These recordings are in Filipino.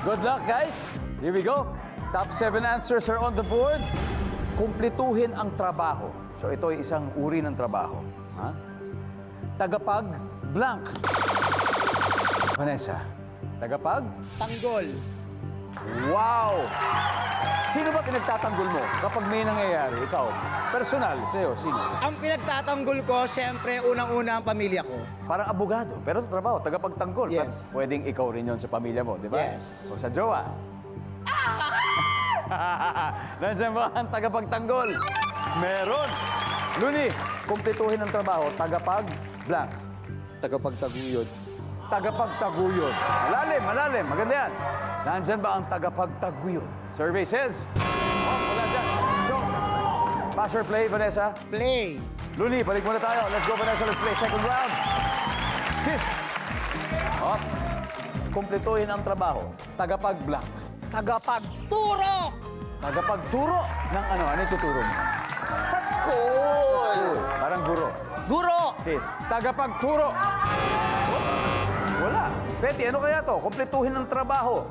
Good luck, guys. Here we go. Top seven answers are on the board. Kumplituhin ang trabaho. So ito ay isang uri ng trabaho. Ha? Tagapag blank. Vanessa, tagapag? Tanggol. Wow! Sino ba pinagtatanggol mo kapag may nangyayari? Ikaw, personal, sa'yo, sino? Ang pinagtatanggol ko, siyempre, unang-una ang pamilya ko. Parang abogado, pero trabaho, tagapagtanggol. Yes. Pwedeng ikaw rin yon sa pamilya mo, di ba? Yes. O sa jowa. Nandiyan ba ang tagapagtanggol? Meron. Luni, kumpletuhin ang trabaho, tagapag blank. Tagapagtaguyod. Tagapagtaguyod. Malalim, malalim. Maganda yan. Nandyan ba ang tagapagtaguyod? Survey says... Oh, wala dyan. So, pass or play, Vanessa? Play. Luni, balik muna tayo. Let's go, Vanessa. Let's play second round. Kiss. Oh. Kumpletuhin ang trabaho. Tagapag-blank. Tagapagturo! Tagapagturo ng ano? Ano tuturo mo? Sa school! Cool. Parang guro. Guro! Kiss. Tagapagturo. Wala. Betty, ano kaya to? Kumpletuhin ang trabaho.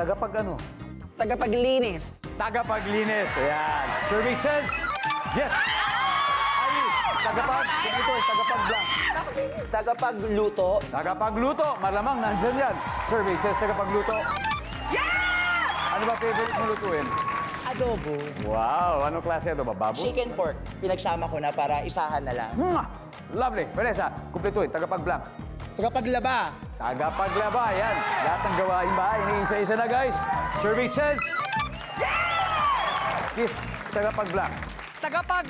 Tagapag ano? Tagapaglinis. Tagapaglinis. Ayan. Survey says, yes. Ali, tagapag, ito is tagapag-blank. Tagapagluto. Tagapagluto. Malamang nandyan yan. Survey says tagapagluto. Yes! Ano ba favorite mo lutuin? Adobo. Wow, anong klase ito ba? Baboy? Chicken pork. Pinagsama ko na para isahan na lang. Mwah! Lovely. Vanessa, kumpletuhin. Tagapag-blank. Tagapaglaba. Tagapaglaba. Yan. Lahat ng gawain ba? Iniisa-isa na, guys. Survey says, Kiss, tagapag-blank. Tagapag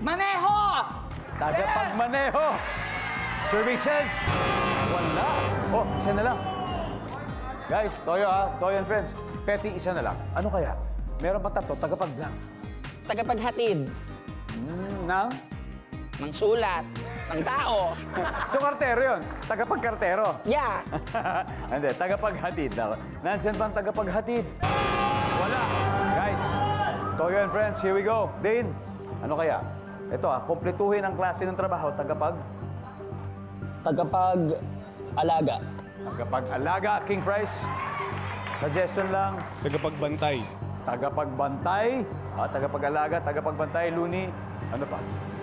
maneho. Tagapagmaneho. Survey says, wala. Oh, isa na lang. Guys, Toyo ha, Toyo and friends. Petty, isa na lang. Ano kaya? Meron pa tatlo, tagapag-blank. Tagapaghatid Hmm, nang? ng sulat ng tao. So, kartero yun. Tagapagkartero. Yeah. Hindi, tagapaghatid. daw. Nandyan ba ang tagapaghatid? Wala. Guys, Toyo and friends, here we go. Dane, ano kaya? Ito ah, kumpletuhin ang klase ng trabaho, tagapag... Tagapag-alaga. Tagapag-alaga, King Price. Suggestion lang, Tagapagbantay. tagapagbantay. Ah, tagapag-alaga, tagapagbantay, Luni. Ano pa?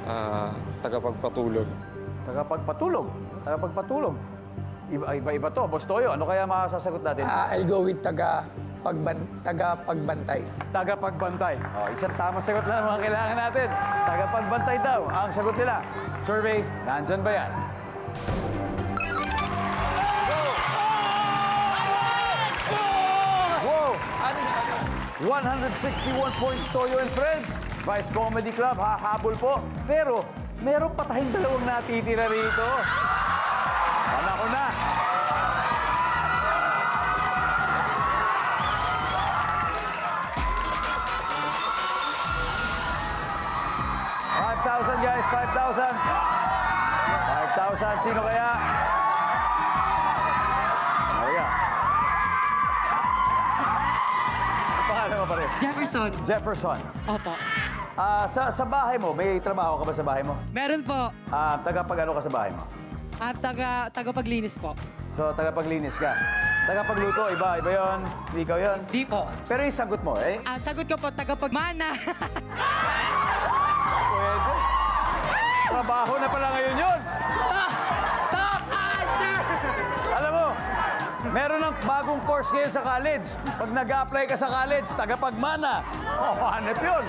Ah, tagapagpatulog. Tagapagpatulog. Tagapagpatulog. Iba, iba, iba to. Boss Toyo, ano kaya masasagot natin? Ah, I'll go with taga pagban, taga pagbantay. Tagapagbantay. Oh, isang tamang sagot lang ang mga kailangan natin. Tagapagbantay daw ang sagot nila. Survey, nandyan ba yan? Wow! 161 points, Toyo and Friends. Vice Comedy Club, hahabol po. Pero, meron pa tayong dalawang natitira rito. Panako na. Five thousand guys, 5,000. 5,000, sino kaya? Ang pangalan mo pa rin? Jefferson. Jefferson. Opo. Ah, sa, sa bahay mo, may trabaho ka ba sa bahay mo? Meron po. Ah, tagapag ano ka sa bahay mo? At taga, tagapaglinis po. So, tagapaglinis ka. Tagapagluto, iba, iba yon. Hindi ikaw yon. Di po. Pero yung sagot mo, eh, At sagot ko po, tagapagmana. pwede. Trabaho na pala course ngayon sa college. Pag nag-apply ka sa college, tagapagmana. Oh, hanep yun.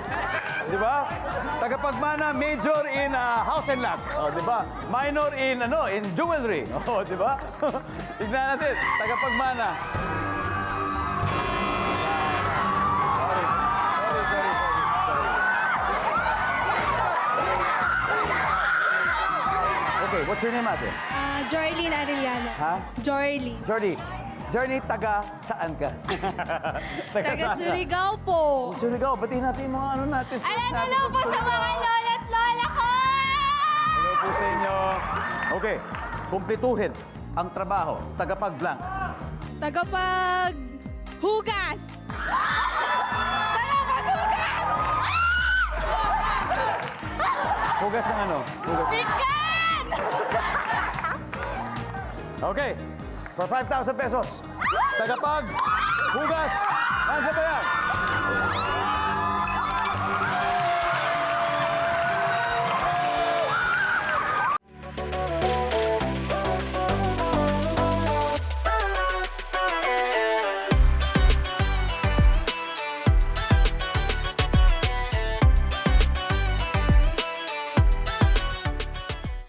Di ba? Tagapagmana, major in ah, house and lot. Oh, di ba? Minor in, ano, in jewelry. Oh, di ba? Tignan natin, tagapagmana. Okay, what's your name, ate? Ah, Jorlyn Arellano. Ha? Jorlyn. Journey. Journey, taga saan ka? Taga saan ka? Surigao po. Surigao, batiin natin yung mga ano natin. Alam hello ko, po sa mga lola at lola ko! Hello po sa inyo. Okay, kumpletuhin ang trabaho. Tagapag-blank. Tagapag... Hugas! Tagapag-hugas! Hugas ng ano? Hugas. Pinggan! Okay. For 5,000 pesos. Tagapag, hugas, nandiyan ba yan?